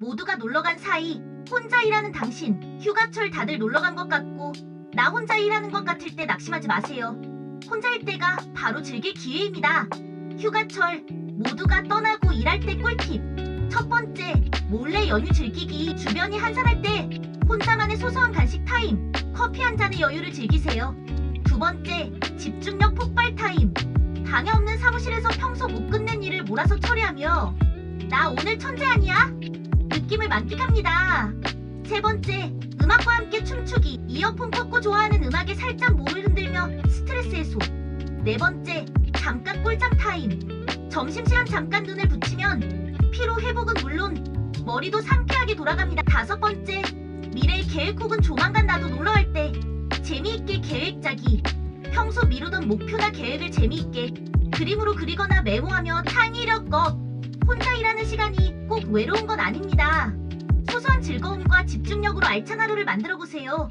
모두가 놀러간 사이 혼자 일하는 당신 휴가철 다들 놀러간 것 같고 나 혼자 일하는 것 같을 때 낙심하지 마세요. 혼자일 때가 바로 즐길 기회입니다. 휴가철 모두가 떠나고 일할 때 꿀팁. 첫 번째, 몰래 연휴 즐기기. 주변이 한산할 때 혼자만의 소소한 간식 타임. 커피 한 잔의 여유를 즐기세요. 두 번째, 집중력 폭발 타임. 방해 없는 사무실에서 평소 못 끝낸 일을 몰아서 처리하며 나 오늘 천재 아니야? 만끽합니다. 세 번째, 음악과 함께 춤추기. 이어폰 꽂고 좋아하는 음악에 살짝 몸을 흔들며 스트레스 해소. 네 번째, 잠깐 꿀잠 타임. 점심시간 잠깐 눈을 붙이면 피로 회복은 물론 머리도 상쾌하게 돌아갑니다. 다섯 번째, 미래의 계획 혹은 조만간 나도 놀러 갈 때 재미있게 계획 짜기. 평소 미루던 목표나 계획을 재미있게 그림으로 그리거나 메모하며 창의력업. 혼자 일하는 시간이 꼭 외로운 건 아닙니다. 소소한 즐거움과 집중력으로 알찬 하루를 만들어 보세요.